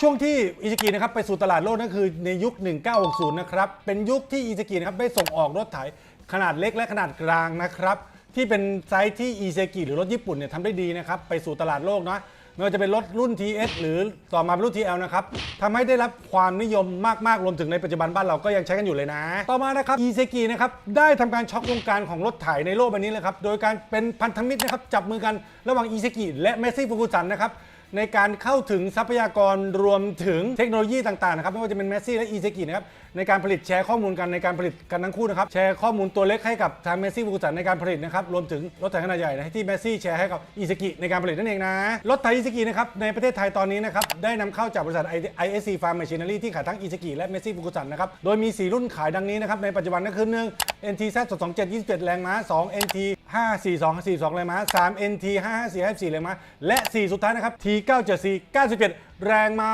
ช่วงที่อิซากินะครับไปสู่ตลาดโลกนั่นคือในยุค 1960 นะครับ เป็นยุคที่อิซากินะครับได้ส่งออกรถไถขนาดเล็กและขนาดกลางนะครับที่เป็นไซส์ที่อิซากิหรือรถญี่ปุ่นเนี่ยทำได้ดีนะครับไปสู่ตลาดโลกนะไม่ว่าจะเป็นรถรุ่น TS หรือต่อมาเป็นรุ่น TL นะครับทำให้ได้รับความนิยมมากๆรวมถึงในปัจจุบันบ้านเราก็ยังใช้กันอยู่เลยนะ ต่อมานะครับอิซากินะครับได้ทำการช็อกวงการของรถไถในโลกใบนี้เลยครับโดยการเป็นพันธมิตรนะครับจับมือกันระหว่างอิซากิและเมซี่ฟูกุสันนะครับ ในการเข้าถึงทรัพยากรรวมถึงเทคโนโลยีต่างๆนะครับไม่ว่าจะเป็นเมสซี่และอีเซกินะครับในการผลิตแชร์ข้อมูลกันในการผลิตกันทั้งคู่นะครับแชร์ข้อมูลตัวเล็กให้กับทางเมสซี่ฟูกุสันในการผลิตนะครับรวมถึงรถไถขนาดใหญ่นะที่เมสซี่แชร์ให้กับอีเซกิในการผลิตนั่นเองนะรถไถอีเซกินะครับในประเทศไทยตอนนี้นะครับได้นำเข้าจากบริษัท ISC Farm Machinery ที่ขายทั้งอีเซกิและเมสซี่ฟูกุสันนะครับโดยมี 4 รุ่นขายดังนี้นะครับในปัจจุบันก็คือ1 NT Z 227 27 แรงม้า 2 NT 542 42เลยมา3 NT 554 54เลยมาและ 4 สุดท้ายนะครับ T 974 97 แรงมา